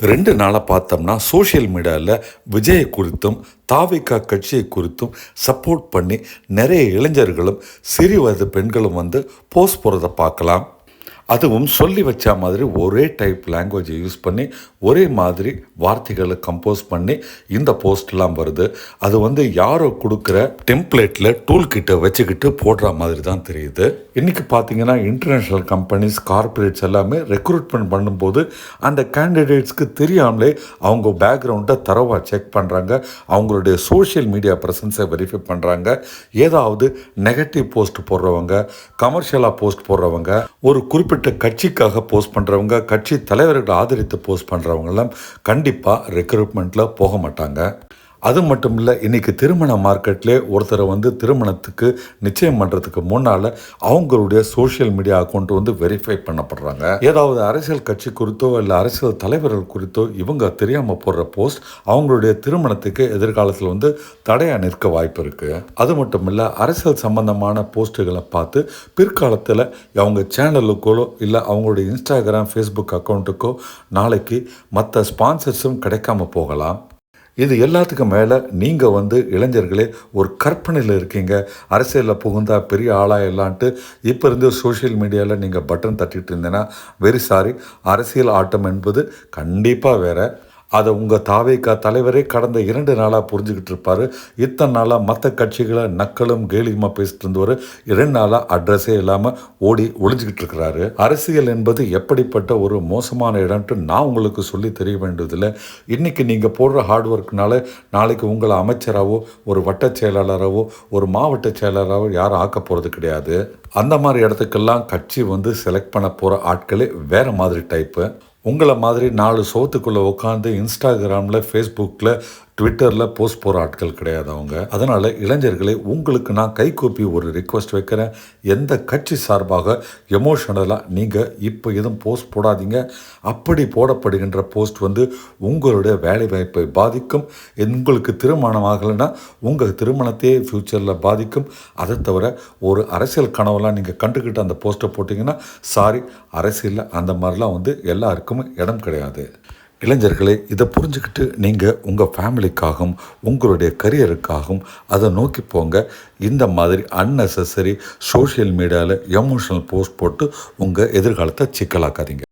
ரெண்டு நாளாக பார்த்தோம்னா சோஷியல் மீடியாவில் விஜயை குறித்தும் தாவிகா கட்சியை குறித்தும் சப்போர்ட் பண்ணி நிறைய இளைஞர்களும் சிறு வயது பெண்களும் வந்து போஸ்ட் போகிறத பார்க்கலாம். அதுவும் சொல்லி வச்ச மாதிரி ஒரே டைப் லாங்குவேஜை யூஸ் பண்ணி ஒரே மாதிரி வார்த்தைகளை கம்போஸ் பண்ணி இந்த போஸ்ட்லாம் வருது. அது வந்து யாரோ கொடுக்குற டெம்ப்ளேட்டில் டூல் கிட்ட வச்சுக்கிட்டு போடுற மாதிரி தான் தெரியுது. இன்றைக்கி பார்த்தீங்கன்னா இன்டர்நேஷ்னல் கம்பெனிஸ் கார்ப்பரேட்ஸ் எல்லாமே ரெக்ரூட்மெண்ட் பண்ணும்போது அந்த கேண்டிடேட்ஸ்க்கு தெரியாமலே அவங்க பேக்ரவுண்டை தரவாக செக் பண்ணுறாங்க அவங்களுடைய சோஷியல் மீடியா ப்ரெசன்ஸை வெரிஃபை பண்ணுறாங்க ஏதாவது நெகட்டிவ் போஸ்ட் போடுறவங்க கமர்ஷியலாக போஸ்ட் போடுறவங்க ஒரு குறிப்பிட்ட கட்சிக்காக போஸ்ட் பண்ணுறவங்க கட்சி தலைவர்களை ஆதரித்து போஸ்ட் பண்ணுறவங்கெல்லாம் கண்டிப்பாக ரெக்ரூட்மெண்ட்டில் போக மாட்டாங்க. அது மட்டும் இல்லை இன்றைக்கி திருமண மார்க்கெட்லேயே ஒருத்தரை வந்து திருமணத்துக்கு நிச்சயம் பண்ணுறதுக்கு முன்னால் அவங்களுடைய சோஷியல் மீடியா அக்கௌண்ட் வந்து வெரிஃபை பண்ணப்படுறாங்க. ஏதாவது அரசியல் கட்சி குறித்தோ இல்லை அரசியல் தலைவர்கள் குறித்தோ இவங்க தெரியாமல் போடுற போஸ்ட் அவங்களுடைய திருமணத்துக்கு எதிர்காலத்தில் வந்து தடையாக நிற்க வாய்ப்பு இருக்குது அது மட்டும் இல்லை அரசியல் சம்பந்தமான போஸ்ட்டுகளை பார்த்து பிற்காலத்தில் அவங்க சேனலுக்கோ இல்லை அவங்களுடைய இன்ஸ்டாகிராம் ஃபேஸ்புக் அக்கௌண்ட்டுக்கோ நாளைக்கு மற்ற ஸ்பான்சர்ஸும் கிடைக்காம போகலாம். இது எல்லாத்துக்கும் மேலே நீங்கள் வந்து இளைஞர்களே ஒரு கற்பனையில் இருக்கீங்க. அரசியலில் புகுந்தா பெரிய ஆளாக இல்லான்ட்டு இப்போ இருந்து சோஷியல் மீடியாவில் நீங்கள் பட்டன் தட்டிட்டு இருந்தேன்னா வெரி சாரி. அரசியல் ஆட்டம் என்பது கண்டிப்பாக வேறு. அதை உங்கள் தாவேக்கா தலைவரே கடந்த இரண்டு நாளாக புரிஞ்சுக்கிட்டு இருப்பார். இத்தனை நாளாக மற்ற கட்சிகளை நக்கலும் கேலியுமாக பேசிட்டு இருந்தவர். இரண்டு நாளாக அட்ரஸே இல்லாமல் ஓடி ஒளிஞ்சிக்கிட்டு இருக்கிறாரு. அரசியல் என்பது எப்படிப்பட்ட ஒரு மோசமான இடம்ட்டு நான் உங்களுக்கு சொல்லி தெரிய வேண்டியதில்லை. இன்றைக்கி நீங்கள் போடுற ஹார்ட் ஒர்க்னால நாளைக்கு உங்களை அமைச்சராகவோ ஒரு வட்ட செயலாளராகவோ ஒரு மாவட்ட செயலாளராகவோ யாரும் ஆக்க போகிறது கிடையாது. அந்த மாதிரி இடத்துக்கெல்லாம் கட்சி வந்து செலக்ட் பண்ண போகிற ஆட்களே வேறு மாதிரி டைப்பு உங்களை மாதிரி நாலு சோத்துக்குள்ளே உட்காந்து இன்ஸ்டாகிராமில் ஃபேஸ்புக்கில் ட்விட்டரில் போஸ்ட் போகிற ஆட்கள் கிடையாது அவங்க. அதனால் இளைஞர்களே உங்களுக்கு நான் கைகூப்பி ஒரு ரிக்வஸ்ட் வைக்கிறேன். எந்த கட்சி சார்பாக எமோஷனலாக நீங்கள் இப்போ எதுவும் போஸ்ட் போடாதீங்க. அப்படி போடப்படுகின்ற போஸ்ட் வந்து உங்களுடைய வேலைவாய்ப்பை பாதிக்கும். உங்களுக்கு திருமணம் ஆகலைன்னா உங்கள் திருமணத்தையே ஃப்யூச்சரில் பாதிக்கும். அதை தவிர ஒரு அரசியல் கனவெல்லாம் நீங்கள் கண்டுக்கிட்டு அந்த போஸ்ட்டை போட்டிங்கன்னா சாரி அரசியலில் அந்த மாதிரிலாம் வந்து எல்லாருக்கும் இடம் கிடையாது. இளைஞர்களே இதை புரிஞ்சுக்கிட்டு நீங்கள் உங்கள் ஃபேமிலிக்காகவும் உங்களுடைய கரியருக்காகவும் அதை நோக்கி போங்க. இந்த மாதிரி அன்னெசரி சோஷியல் மீடியாவில் எமோஷனல் போஸ்ட் போட்டு உங்கள் எதிர்காலத்தை சிக்கலாக்காதீங்க.